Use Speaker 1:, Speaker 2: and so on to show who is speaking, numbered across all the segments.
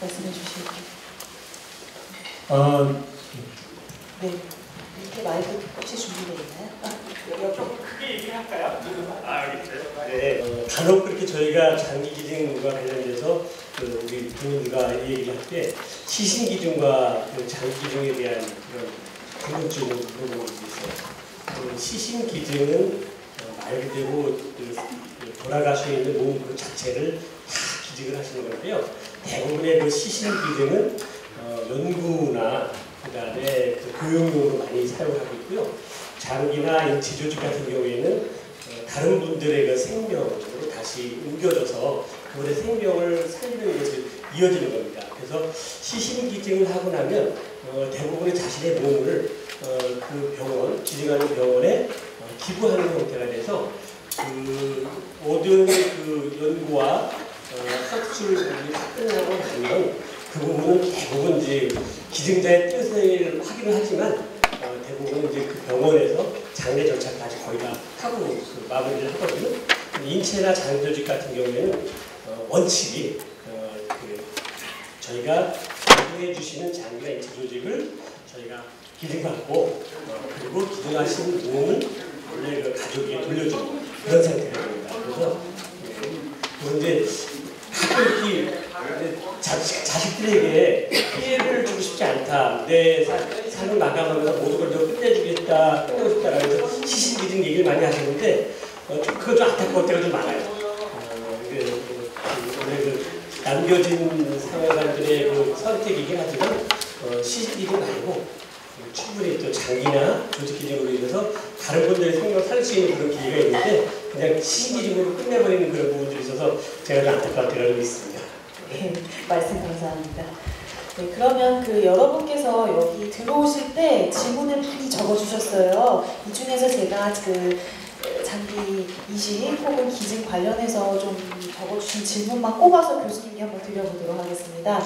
Speaker 1: 말씀해 주실게요.
Speaker 2: 아,
Speaker 1: 네. 이렇게 마이크 혹시 준비되어 있나요? 아,
Speaker 3: 좀 크게 얘기할까요? 아 알겠어요.
Speaker 4: 네, 어, 간혹 그렇게 저희가 장기 기증과 관련돼서 그 우리 부모님과 얘기를 할 때 시신 기증과 그 장기 기증에 대한 그런 궁금증을 부분이 있어요. 그 시신 기증은 어, 말 그대로 그, 그 돌아가시고 있는 몸 그 자체를 다 기증을 하시는 건데요. 대부분의 그 시신 기증은 어, 연구나 그다음에 그 교육용으로 많이 사용하고 있고요. 장기나 인체 조직 같은 경우에는 어, 다른 분들의 그 생명으로 다시 옮겨져서 그분의 생명을 살리는 것을 이어지는 겁니다. 그래서 시신 기증을 하고 나면 어, 대부분의 자신의 몸을 어, 그 병원, 기증하는 병원에 어, 기부하는 형태가 돼서 그 모든 그 연구와 어, 학술이 다 끝나고 나면 그 부분은 대부분 이제 기증자의 뜻을 확인을 하지만 어, 대부분 이제 그 병원에서 장례 절차까지 거의 다 하고 그 마무리를 하거든요. 인체나 장 조직 같은 경우에는 어, 원칙이 어, 그 저희가 기증해 주시는 장기나 인체 조직을 저희가 기증받고 어, 그리고 기증하신 몸을 원래 그 가족에게 돌려주는 그런 상태가 됩니다. 그래서 예, 이제 가끔 이렇게 자식, 자식들에게 피해를 주고 싶지 않다. 내 사, 삶을 마감하면서 모든 걸 좀 끝내주겠다, 끝내고 싶다라고 해서 시신기증 얘기를 많이 하시는데 어, 좀, 그거 좀 안타까울 때가 좀 많아요. 어, 그, 그, 원래 그 남겨진 상호간들의 그 선택이긴 하지만 어, 시신기증 말고 충분히 또 장기나 조직기증으로 인해서 다른 분들의 생명을 살릴 수 있는 그런 기회가 있는데 그냥 시신기증으로 끝내버리는 그런 부분들이 있어서 제가 좀 때가 좀 있습니다.
Speaker 1: 네, 말씀 감사합니다. 네, 그러면 그 여러분께서 여기 들어오실 때 질문을 많이 적어주셨어요. 이 중에서 제가 그 장기 이식 혹은 기증 관련해서 좀 적어주신 질문만 꼽아서 교수님께 한번 드려보도록 하겠습니다.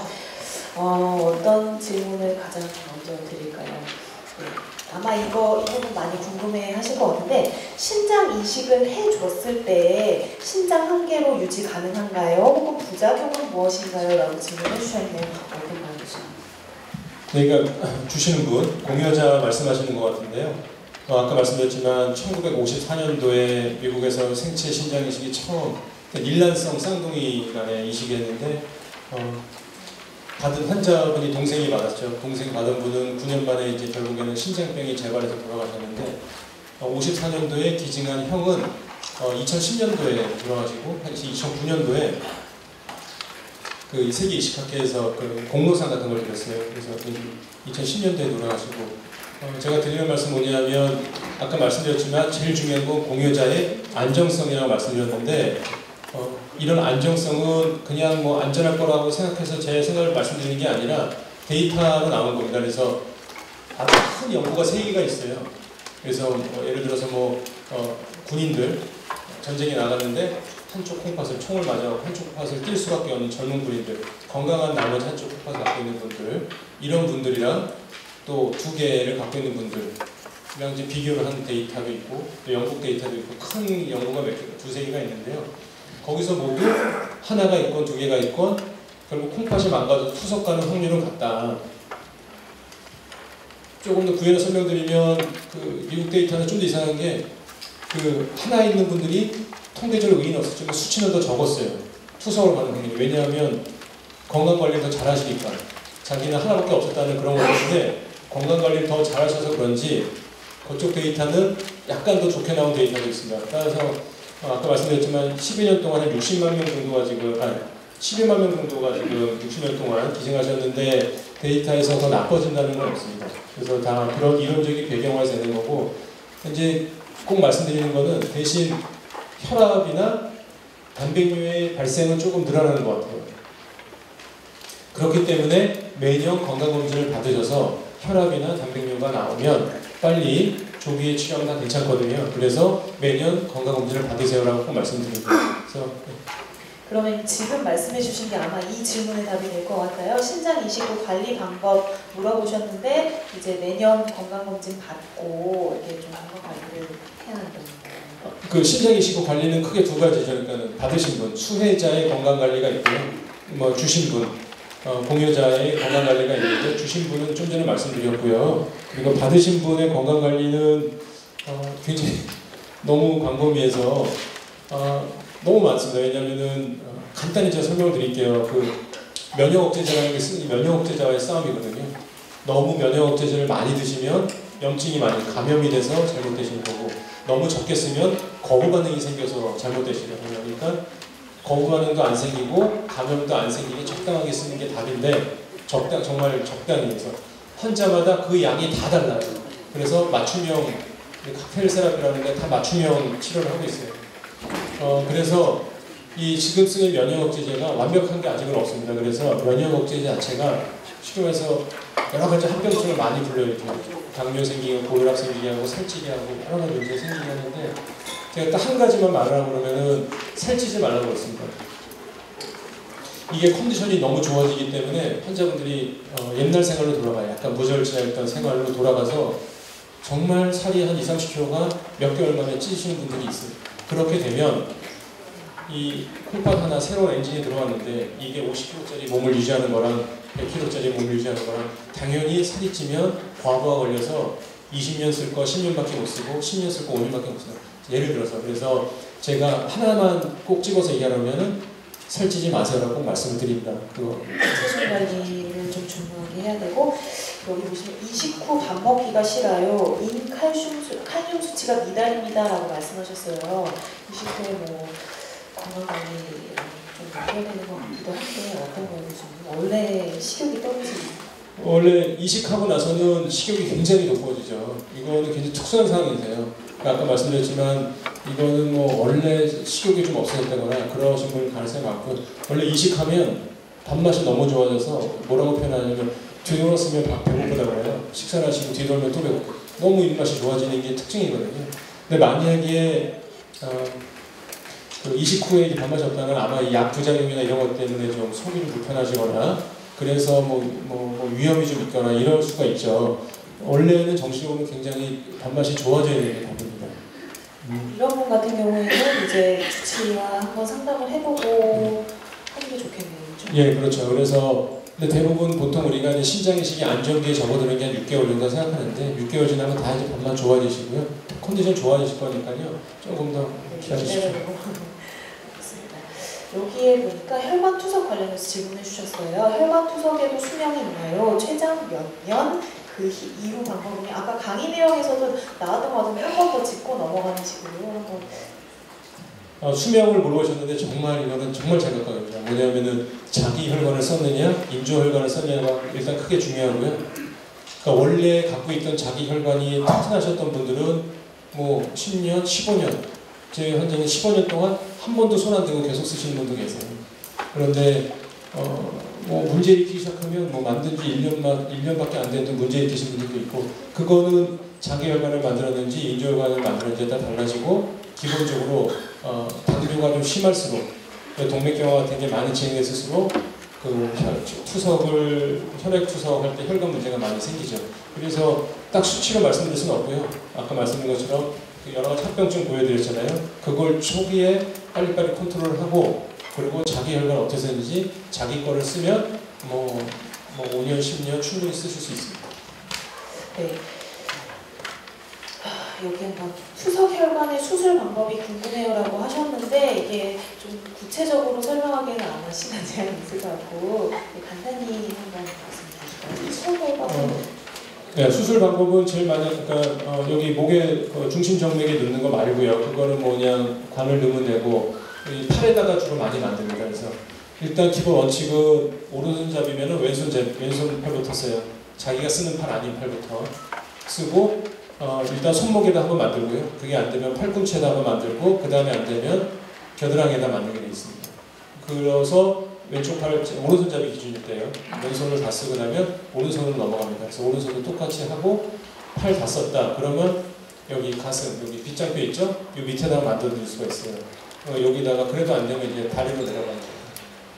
Speaker 1: 어, 어떤 질문을 가장 먼저 드릴까요? 네, 아마 이거, 이 부분 많이 궁금해 하실 것 같은데, 신장 이식을 해줬을 때 신장 한 개로 유지 가능한가요? 혹은 부작용은 무엇인가요? 라고 질문해 주셨네요. 어떤 말이죠?
Speaker 2: 그러니까 주시는 분 공여자 말씀하시는 것 같은데요. 어, 아까 말씀드렸지만 1954년도에 미국에서 생체 신장 이식이 처음 일란성 쌍둥이 간에 이식했는데 어, 받은 환자분이 동생이 받았죠. 동생 받은 분은 9년 만에 이제 결국에는 신장병이 재발해서 돌아가셨는데 어, 54년도에 기증한 형은 어, 2010년도에 돌아가시고 2009년도에 그 세계 이식학회에서 그 공로상 같은 걸 드렸어요. 그래서 2010년도에 돌아가시고 어, 제가 드리는 말씀 뭐냐면 아까 말씀드렸지만 제일 중요한 건 공여자의 안정성이라고 말씀드렸는데 어, 이런 안정성은 그냥 뭐 안전할 거라고 생각해서 제 생각을 말씀드리는 게 아니라 데이터로 나온 겁니다. 그래서 아주 큰 연구가 세 개가 있어요. 그래서 뭐 예를 들어서 뭐 어, 군인들 전쟁에 나갔는데 한쪽 콩팥을 총을 맞아 한쪽 콩팥을 뛸 수밖에 없는 젊은 군인들 건강한 나머지 한쪽 콩팥을 갖고 있는 분들 이런 분들이랑 또 두 개를 갖고 있는 분들 그냥 이제 비교를 한 데이터도 있고 또 영국 데이터도 있고 큰 연구가 몇 개, 두세 개가 있는데요. 거기서 모두 하나가 있건 두 개가 있건 결국 콩팥이 망가져서 투석 가는 확률은 같다. 조금 더 구현을 설명드리면 그 미국 데이터는 좀 더 이상한 게 그 하나 있는 분들이 통계적으로 의의는 없었지만 수치는 더 적었어요. 투석을 받는 확률이. 왜냐하면 건강관리를 더 잘하시니까. 자기는 하나밖에 없었다는 그런 거였는데 건강관리를 더 잘하셔서 그런지 그쪽 데이터는 약간 더 좋게 나온 데이터도 있습니다. 따라서 어, 아까 말씀드렸지만 12년 동안 한 60만 명 정도가 지금 아니 12만 명 정도가 지금 60년 동안 기증하셨는데 데이터에서 더 나빠진다는 건 없습니다. 그래서 다 그런 이론적인 배경화가 되는 거고 이제 꼭 말씀드리는 거는 대신 혈압이나 단백뇨의 발생은 조금 늘어나는 것 같아요. 그렇기 때문에 매년 건강검진을 받으셔서 혈압이나 단백뇨가 나오면 빨리 조기에 치료하면 다 괜찮거든요. 그래서 매년 건강검진을 받으세요라고 꼭 말씀드립니다. 그래서
Speaker 1: 그러면 지금 말씀해 주신 게 아마 이 질문의 답이 될 것 같아요. 신장 이식 후 관리 방법 물어보셨는데 이제 매년 건강검진 받고 이렇게 좀 건강 관리를 해야 한다는 거예요.
Speaker 2: 그 신장 이식 관리는 크게 두 가지죠. 그러니까 받으신 분, 수혜자의 건강 관리가 있고요. 뭐 주신 분, 어, 공여자의 건강 관리가 있는데 주신 분은 좀 전에 말씀드렸고요. 그리고 받으신 분의 건강 관리는 어, 굉장히 너무 광범위해서 어, 너무 많습니다. 왜냐하면은 어, 간단히 제가 설명을 드릴게요. 그 면역 억제제라는 게 쓰- 면역 억제제와의 싸움이거든요. 너무 면역 억제제를 많이 드시면 염증이 많이 감염이 돼서 잘못되시는 거고 너무 적게 쓰면 거부 반응이 생겨서 잘못되시는. 그러니까 거부 반응도 안 생기고 감염도 안 생기게 적당하게 쓰는 게 답인데 적당 정말 적당히 해서 환자마다 그 양이 다 달라요. 그래서 맞춤형 칵테일 세라피라는 게 다 맞춤형 치료를 하고 있어요. 어 그래서 이 지금 쓰는 면역 억제제가 완벽한 게 아직은 없습니다. 그래서 면역 억제제 자체가 치료에서 여러 가지 합병증을 많이 불러일으켜요. 당뇨 생기고 고혈압 생기게 하고 살찌게 하고 여러 가지 문제 생기게 하는데 제가 딱 한 가지만 말을 하고 그러면은 살찌지 말라고 했습니다. 이게 컨디션이 너무 좋아지기 때문에 환자분들이 어, 옛날 생활로 돌아가요. 약간 무절제했던 생활로 돌아가서 정말 살이 한 2, 30kg가 몇 개월 만에 찌시는 분들이 있어요. 그렇게 되면 이 콩팥 하나 새로운 엔진이 들어왔는데 이게 50kg짜리 몸을 유지하는 거랑 100kg짜리 몸을 유지하는 거랑 당연히 살이 찌면 과부하 걸려서 20년 쓸 거 10년밖에 못 쓰고 10년 쓸 거 5년밖에 못 써요. 예를 들어서 그래서 제가 하나만 꼭 집어서 얘기하려면은 살찌지 마세요라고 꼭 말씀을 드립니다. 그거
Speaker 1: 체중 관리를 좀 중요하게 해야 되고 여기 보시면 이식 후 밥 먹기가 싫어요. 인 칼슘 수, 칼륨 수치가 미달입니다라고 말씀하셨어요. 이식 후에 뭐 건강 관리를 좀 해야 되는 것 같기도 한데 어떤 좀 원래 식욕이 떨어지는
Speaker 2: 원래 이식하고 나서는 식욕이 굉장히 돋보여지죠. 이거는 굉장히 특수한 상황이세요. 아까 말씀드렸지만 이거는 뭐 원래 식욕이 좀 없어졌다거나 그러신 분 가능성이 많고 원래 이식하면 밥맛이 너무 좋아져서 뭐라고 표현하냐면 뒤돌았으면 밥 배고프다고 해요. 식사를 하시고 뒤돌면 또 배고프. 너무 입맛이 좋아지는 게 특징이거든요. 근데 만약에 어, 그 이식 후에 밥맛이 없다면 아마 이약 부작용이나 이런 것 때문에 좀 속이 좀 불편하시거나 그래서 뭐, 뭐, 뭐 위험이 좀 있거나 이럴 수가 있죠. 원래는 정식으로는 굉장히 밥맛이 좋아져야 되는.
Speaker 1: 이런 분 같은 경우에는 이제 주치의와 한번 상담을 해보고 하는 게 좋겠네요. 좀.
Speaker 2: 예, 그렇죠. 그래서 근데 대부분 보통 우리가 이제 신장 이식이 안정기에 접어드는 게 한 6개월 정도 생각하는데 6개월 지나면 다 이제 밥맛 좋아지시고요. 컨디션 좋아지실 거니까요. 조금 더 기다리십시오.
Speaker 1: 기다려보고. 그렇습니다. 여기에 보니까 혈관 투석 관련해서 질문해 주셨어요. 혈관 투석에도 수명이 있나요? 최장 몇 년? 그 희- 이후 방법이 아까 강의 내용에서도 나왔던 것 같은데 한 번 더 짚고 넘어가는 식으로 한번
Speaker 2: 어, 수명을 물어보셨는데 정말 이거는 정말 자격가입니다. 뭐냐면은 자기 혈관을 썼느냐, 인조 혈관을 썼느냐가 일단 크게 중요하고요. 그러니까 원래 갖고 있던 자기 혈관이 튼튼하셨던 분들은 뭐 10년, 15년, 제 환자는 15년 동안 한 번도 손 안 대고 계속 쓰시는 분도 계세요. 그런데 어, 뭐 문제 일으키기 시작하면 뭐 만든 지 1년만, 1년밖에 안 됐던 문제 일으키신 분들도 있고 그거는 자기 혈관을 만들었는지 인조 혈관을 만들었는지에 따라 달라지고 기본적으로 어, 당뇨가 좀 심할수록 동맥경화 같은 게 많이 진행됐을수록 그 혈, 투석을 혈액 투석할 때 혈관 문제가 많이 생기죠. 그래서 딱 수치로 말씀드릴 수는 없고요. 아까 말씀드린 것처럼 그 여러 가지 합병증 보여드렸잖아요. 그걸 초기에 빨리빨리 컨트롤을 하고 그리고 자기 혈관 어떻게 쓰는지 자기 거를 쓰면 뭐, 뭐 5년, 10년 충분히 쓰실 수 있습니다.
Speaker 1: 네. 하, 여기 한번 투석 혈관의 수술 방법이 궁금해요라고 하셨는데 이게 좀 구체적으로 설명하기에는 아마 시간 제한이 있을 것 같고 네, 간단히 한번 말씀해? 수술 방법은
Speaker 2: 네, 수술 방법은 제일 많이 그러니까 어, 여기 목에 그 중심 정맥에 넣는 거 말고요. 그거는 뭐 그냥 관을 넣으면 되고 이 팔에다가 주로 많이 만듭니다. 그래서 일단 기본 원칙은 오른손잡이면 왼손잡 왼손 팔부터 써요. 자기가 쓰는 팔 아닌 팔부터 쓰고 어, 일단 손목에다 한번 만들고요. 그게 안 되면 팔꿈치에다 한번 만들고 그 다음에 안 되면 겨드랑이에다 만들게 돼 있습니다. 그래서 왼쪽 팔 오른손잡이 기준일 때요. 왼손을 다 쓰고 나면 오른손으로 넘어갑니다. 그래서 오른손도 똑같이 하고 팔 다 썼다. 그러면 여기 가슴, 여기 빗장뼈 있죠? 이 밑에다가 만들어줄 수가 있어요. 어, 여기다가 그래도 안 되면 이제 다리로 내려가는 거예요.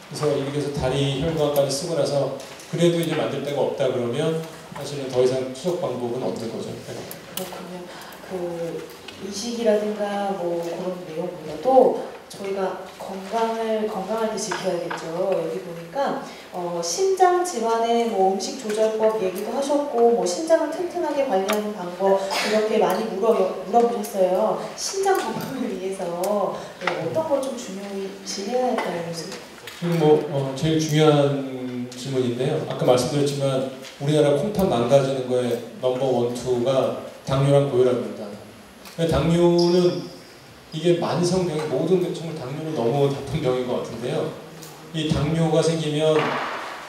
Speaker 2: 그래서 이렇게 해서 다리 혈관까지 쓰고 나서 그래도 이제 만들 데가 없다 그러면 사실은 더 이상 투석 방법은 없는 거죠. 네.
Speaker 1: 그렇군요. 그 이식이라든가 뭐 그런 내용보다도 저희가 건강을 건강할 때 지켜야겠죠. 여기 보니까 어, 신장 질환의 뭐 음식 조절법 얘기도 하셨고 뭐 신장을 튼튼하게 관리하는 방법 이렇게 많이 물어 물어보셨어요. 신장 건강을 위해서 네, 어떤 걸 좀 중요시 해야 할까요, 교수님?
Speaker 2: 뭐 어, 제일 중요한 질문인데요. 아까 말씀드렸지만 우리나라 콩팥 망가지는 거에 넘버 원, 투가 당뇨랑 고혈압입니다. 당뇨는 이게 만성병, 모든 게 정말 당뇨는 너무 나쁜 병인 것 같은데요. 이 당뇨가 생기면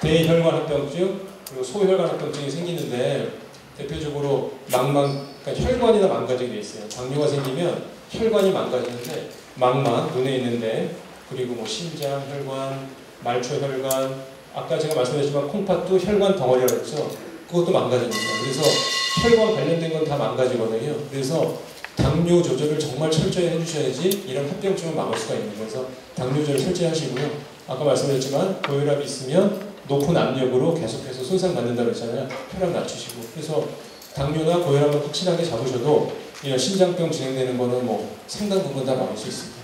Speaker 2: 대혈관합병증 그리고 소혈관합병증이 생기는데 대표적으로 망망, 그러니까 혈관이나 망가지게 돼 있어요. 당뇨가 생기면 혈관이 망가지는데 망막 눈에 있는데 그리고 뭐 심장, 혈관, 말초 혈관, 아까 제가 말씀드렸지만 콩팥도 혈관 덩어리라고 했죠. 그것도 망가집니다. 그래서 혈관 관련된 건 다 망가지거든요. 그래서 당뇨 조절을 정말 철저히 해주셔야지 이런 합병증을 막을 수가 있는 거예요. 그래서 당뇨 조절 철저히 하시고요. 아까 말씀드렸지만 고혈압이 있으면 높은 압력으로 계속해서 손상받는다고 했잖아요. 혈압 낮추시고. 그래서 당뇨나 고혈압을 확실하게 잡으셔도 이런 신장병 진행되는 거는 뭐 상당 부분 다 막을 수 있습니다.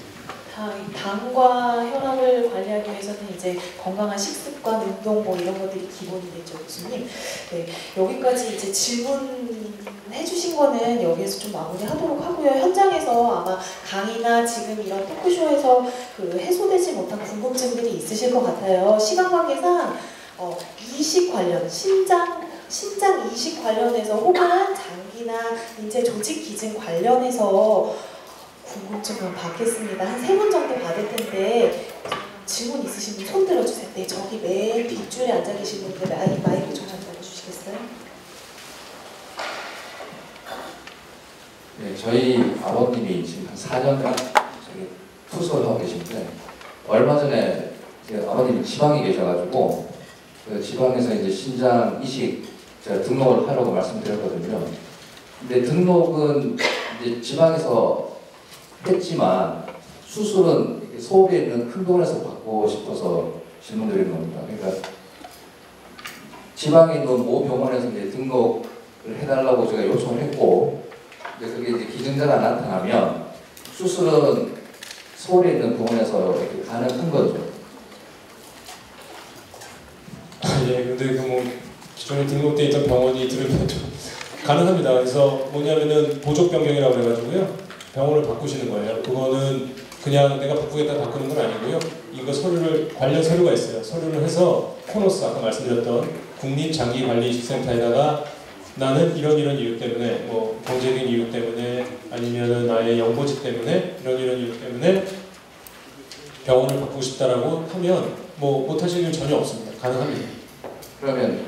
Speaker 1: 다, 이 당과 혈압을 관리하기 위해서는 이제 건강한 식습관, 운동 뭐 이런 것들이 기본이 되죠, 교수님. 네, 여기까지 이제 질문해 주신 거는 여기에서 좀 마무리하도록 하고요. 현장에서 아마 강의나 지금 이런 토크쇼에서 그 해소되지 못한 궁금증들이 있으실 것 같아요. 시간 관계상 어, 이식 관련, 신장 신장 이식 관련해서 혹은 장기나 인체 조직 기능 관련해서 궁금증을 받겠습니다. 한 세 분 정도 받을 텐데 질문 있으신 분 손 들어주세요. 네, 저기 맨 뒷줄에 앉아 계신 분들 마이, 마이크 좀 전달해 주시겠어요?
Speaker 5: 네, 저희 아버님이 지금 한 4년간 저기 투소를 하고 계신데 얼마 전에 이제 아버님이 지방에 계셔가지고 그 지방에서 이제 신장 이식 제가 등록을 하라고 말씀드렸거든요. 근데 등록은 이제 지방에서 했지만 수술은 서울에 있는 큰 병원에서 받고 싶어서 질문드리는 겁니다. 그러니까 지방에 있는 모 병원에서 이제 등록을 해달라고 제가 요청을 했고 근데 그게 이제 기증자가 나타나면 수술은 서울에 있는 병원에서 이렇게 가능한 거죠.
Speaker 2: 예, 근데 그 뭐 기존에 등록돼 있던 병원이 들으면 좀 가능합니다. 그래서 뭐냐면은 보조 변경이라고 해가지고요 병원을 바꾸시는 거예요. 그거는 그냥 내가 바꾸겠다 바꾸는 건 아니고요. 이거 서류를 관련 서류가 있어요. 서류를 해서 코노스 아까 말씀드렸던 국립장기관리센터에다가 나는 이런 이런 이유 때문에 뭐 경제적인 이유 때문에 아니면은 나의 연고지 때문에 이런 이런 이유 때문에 병원을 바꾸고 싶다라고 하면 뭐 못하시는 일 전혀 없습니다. 가능합니다.
Speaker 5: 그러면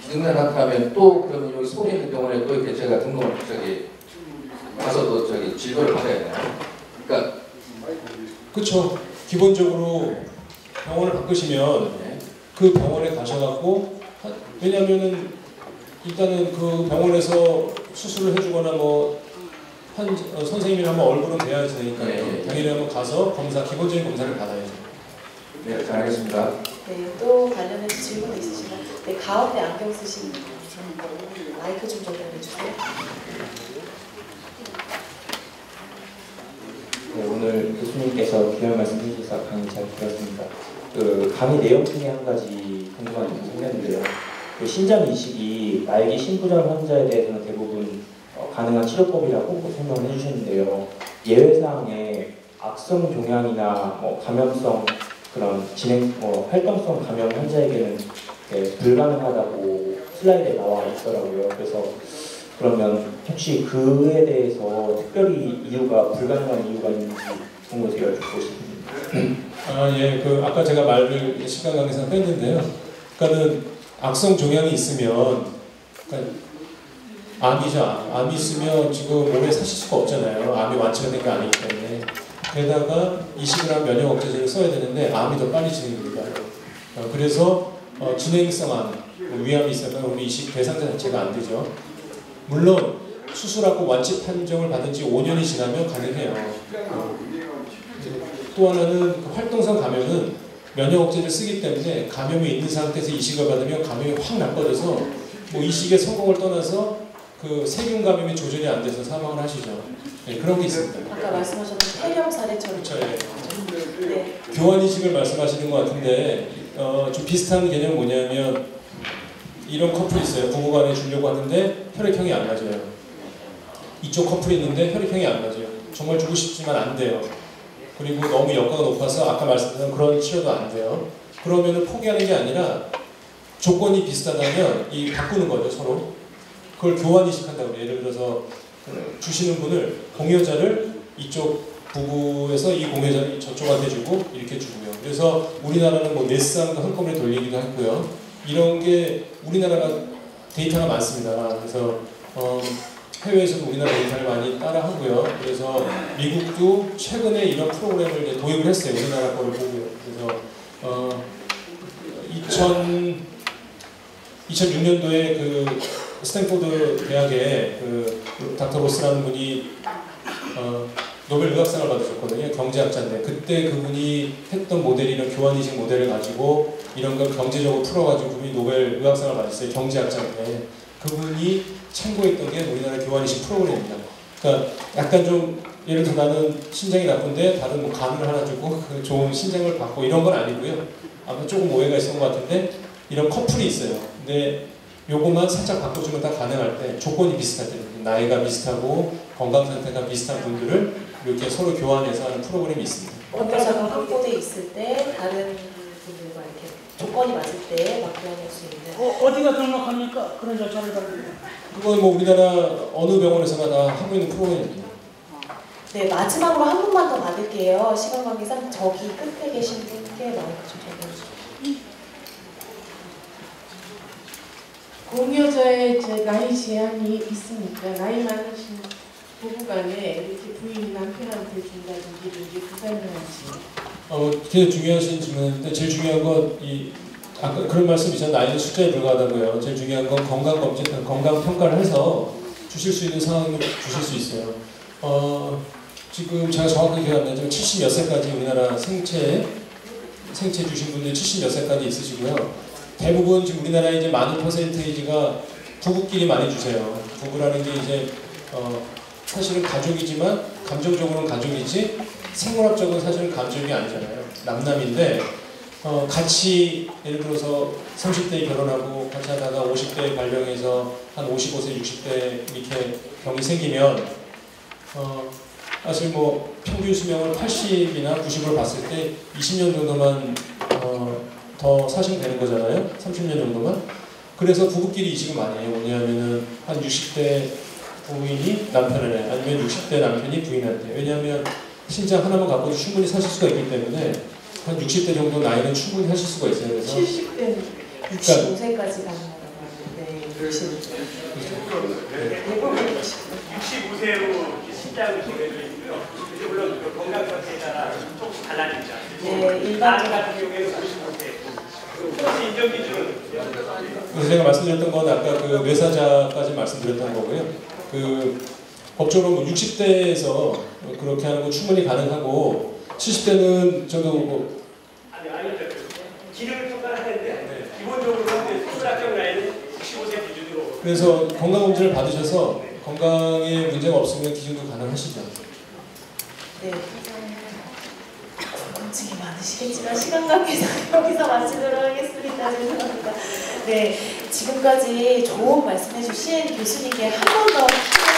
Speaker 5: 기증자 나타나면 또 그러면 여기 서울에 있는 병원에 또 이렇게 제가 등록을 저기 가서 또 저기 진료를 받아야 되나요? 그러니까
Speaker 2: 그렇죠. 기본적으로 병원을 바꾸시면
Speaker 5: 네.
Speaker 2: 그 병원에 가셔갖고 하- 왜냐면은 일단은 그 병원에서 수술을 해주거나 뭐 한, 어, 선생님이랑 한번 얼굴은 뵈야 되니까요.
Speaker 5: 네.
Speaker 2: 당연히 한번 가서 검사 기본적인 검사를 받아야죠.
Speaker 5: 네, 잘 알겠습니다.
Speaker 1: 네, 또 관련해서 질문 있으시면 네, 가운데 안경 쓰신 분 마이크 좀 전달해 주세요.
Speaker 6: 오늘 교수님께서 귀한 말씀 해주셔서 강의 잘 들었습니다. 그 강의 내용 중에 한 가지 궁금한 점이 생겼는데요. 그 신장 이식이 말기 신부전 환자에 대해서는 대부분 어, 가능한 치료법이라고 설명을 해주셨는데요. 예외 사항에 악성 종양이나 뭐 감염성 그런 진행 뭐 활동성 감염 환자에게는 네, 불가능하다고 슬라이드에 나와 있더라고요. 그래서 그러면 혹시 그에 대해서 특별히 이유가 불가능한 이유가 있는지 궁금해서 여쭙고 싶습니다.
Speaker 2: 아, 예. 그 아까 제가 말을 시간 관계상 뺐는데요. 그러니까는 악성 종양이 있으면 그러니까 암이죠. 암. 암이 있으면 지금 몸에 사실 수가 없잖아요. 암이 완치가 된 게 아니기 때문에. 게다가 이식을 한 면역 억제제를 써야 되는데 암이 더 빨리 진행됩니다. 어, 그래서 어, 진행성 암, 뭐 위암이 있으면 우리 이식 대상자 자체가 안 되죠. 물론 수술하고 완치 판정을 받은 지 5년이 지나면 가능해요. 어. 또 하나는 그 활동성 감염은 면역 억제를 쓰기 때문에 감염이 있는 상태에서 이식을 받으면 감염이 확 나빠져서 뭐 이식의 성공을 떠나서 그 세균 감염이 조절이 안 돼서 사망을 하시죠. 네, 그런 게 있습니다.
Speaker 1: 아까 말씀하셨던 폐렴 사례처럼.
Speaker 2: 그렇죠. 예.
Speaker 1: 네.
Speaker 2: 교환 이식을 말씀하시는 것 같은데 어, 좀 비슷한 개념 뭐냐면 이런 커플이 있어요. 부부간에 주려고 하는데 혈액형이 안 맞아요. 이쪽 커플이 있는데 혈액형이 안 맞아요. 정말 주고 싶지만 안 돼요. 그리고 너무 여가가 높아서 아까 말씀드린 그런 치료도 안 돼요. 그러면은 포기하는 게 아니라 조건이 비슷하다면 이 바꾸는 거죠 서로. 그걸 교환 이식한다고. 예를 들어서 주시는 분을 공여자를 이쪽 부부에서 이 공여자를 저쪽한테 주고 이렇게 주고요. 그래서 우리나라는 뭐 넷쌍도 한꺼번에 돌리기도 했고요. 이런 게 우리나라가 데이터가 많습니다. 그래서 어, 해외에서도 우리나라 데이터를 많이 따라 하고요. 그래서 미국도 최근에 이런 프로그램을 이제 도입을 했어요. 우리나라 거를 보고요. 그래서 어, 2000 2006년도에 그 스탠포드 대학의 그 닥터 로스라는 분이 어, 노벨 의학상을 받으셨거든요. 경제학자인데 그때 그분이 했던 모델이 이런 교환이식 모델을 가지고 이런 걸 경제적으로 풀어가지고 그분이 노벨 의학상을 받았어요. 경제학자인데 그분이 참고했던 게 우리나라 교환이식 프로그램입니다. 그러니까 약간 좀 예를 들어 나는 신장이 나쁜데 다른 뭐 간을 하나 주고 그 좋은 신장을 받고 이런 건 아니고요. 아마 조금 오해가 있었던 것 같은데 이런 커플이 있어요. 근데 요것만 살짝 바꿔주면 다 가능할 때 조건이 비슷할 때 나이가 비슷하고 건강 상태가 비슷한 분들을 이렇게 서로 교환해서 하는 프로그램이 있습니다.
Speaker 1: 원자가 확보돼 있을 때 다른 조건이 맞을 때 맞교환할 수 있는.
Speaker 3: 어, 어디가 등록합니까? 그런 절차를 밟으면.
Speaker 2: 그건 뭐 우리나라 어느 병원에서나 다 하고 있는 프로그램입니다.
Speaker 1: 네 마지막으로 한 분만 더 받을게요. 시간 관계상 저기 끝에 계신 분께 마이크 좀 전해주세요.
Speaker 7: 공여자의 제 나이 제한이 있으니까 나이 많으신 부부간에 이렇게 부인이 남편한테 준다든지 이게 불가능한지
Speaker 2: 어, 되게 중요하신 질문인데 제일 중요한 건 이 아까 그런 말씀이셨는데 나이는 숫자에 불과하다고요. 제일 중요한 건 건강 검진, 건강 평가를 해서 주실 수 있는 상황을 주실 수 있어요. 어, 지금 제가 정확하게 기억 안 나지만 70몇 세까지 우리나라 생체 생체 주신 분들 70몇 세까지 있으시고요. 대부분 지금 우리나라에 이제 많은 퍼센테이지가 부부끼리 많이 주세요. 부부라는 게 이제 어, 사실은 가족이지만 감정적으로는 가족이지 생물학적으로 사실은 가족이 아니잖아요. 남남인데 어, 같이 예를 들어서 30대에 결혼하고 같이 하다가 50대에 발병해서 한 55세, 60대 이렇게 병이 생기면 어, 사실 뭐 평균 수명을 80이나 90으로 봤을 때 20년 정도만 어, 더 사시면 되는 거잖아요. 30년 정도만. 그래서 부부끼리 이식을 많이 해요. 왜냐하면은 한 60대 부인이 남편을 해. 아니면 60대 남편이 부인한테. 왜냐하면 신장 하나만 갖고도 충분히 사실 수가 있기 때문에 한 60대 정도 나이는 충분히 하실 수가 있어요. 그래서
Speaker 7: 70대는
Speaker 1: 65세까지 가능하다고 하는데 60. 대부분 60.
Speaker 3: 65세로 신장을 정해져 있고요. 이제 물론 그 건강 상태에 따라 조금씩 달라지죠.
Speaker 1: 네,
Speaker 3: 남
Speaker 1: 일반적으로
Speaker 3: 같은 경우에는 55세. 그것이 인정 기준은
Speaker 2: 그래서 제가 말씀드렸던 건 아까 그 뇌사자까지 말씀드렸던 거고요. 그 법적으로 뭐 60대에서 그렇게 하는 건 충분히 가능하고 70대는 저도 뭐
Speaker 3: 아니 아니죠. 기능을 평가를 하는데 기본적으로 생물학적 나이는 65세 기준으로
Speaker 2: 그래서 건강검진을 받으셔서 건강에 문제가 없으면 기준도 가능하시죠.
Speaker 1: 네. 검증이 많으시겠지만 시간 관계상 여기서 마치도록 하겠습니다. 죄송합니다. 네, 지금까지 좋은 말씀해 주신 교수님께 한 번 더.